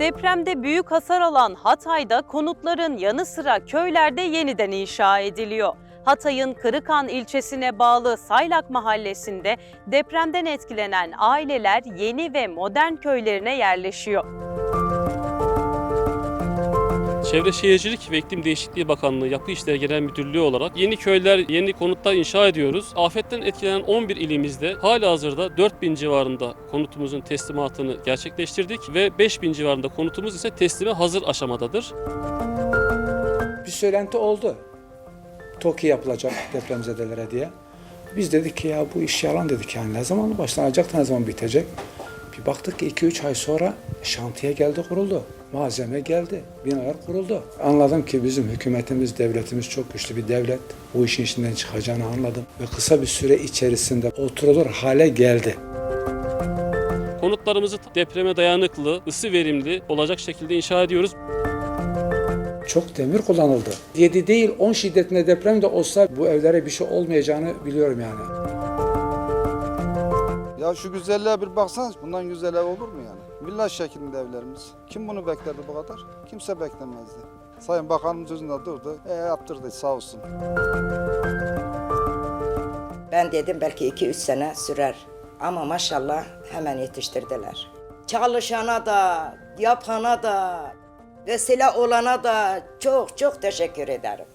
Depremde büyük hasar alan Hatay'da konutların yanı sıra köylerde yeniden inşa ediliyor. Hatay'ın Kırıkan ilçesine bağlı Saylak mahallesinde depremden etkilenen aileler yeni ve modern köylerine yerleşiyor. Çevre Şehircilik ve İklim Değişikliği Bakanlığı Yapı İşleri Genel Müdürlüğü olarak yeni köyler, yeni konutlar inşa ediyoruz. Afetten etkilenen 11 ilimizde halihazırda 4000 civarında konutumuzun teslimatını gerçekleştirdik ve 5000 civarında konutumuz ise teslime hazır aşamadadır. Bir söylenti oldu. TOKİ yapılacak depremzedelere diye. Biz dedik ki ya bu iş yalan dedik yani ne zaman başlanacak ne zaman bitecek. Bir baktık ki 2-3 ay sonra şantiye geldi kuruldu. Malzeme geldi, binalar kuruldu. Anladım ki bizim hükümetimiz, devletimiz çok güçlü bir devlet. Bu işin içinden çıkacağını anladım. Ve kısa bir süre içerisinde oturulur hale geldi. Konutlarımızı depreme dayanıklı, ısı verimli olacak şekilde inşa ediyoruz. Çok demir kullanıldı. 7 değil 10 şiddetinde deprem de olsa bu evlere bir şey olmayacağını biliyorum yani. Ya şu güzelliğe bir baksanız bundan güzel ev olur mu yani? Villa şeklinde evlerimiz. Kim bunu beklerdi bu kadar? Kimse beklemezdi. Sayın Bakanımız özünde durdu. E yaptırdı sağ olsun. Ben dedim belki 2-3 sene sürer. Ama maşallah hemen yetiştirdiler. Çalışana da, yapana da, vesile olana da çok çok teşekkür ederim.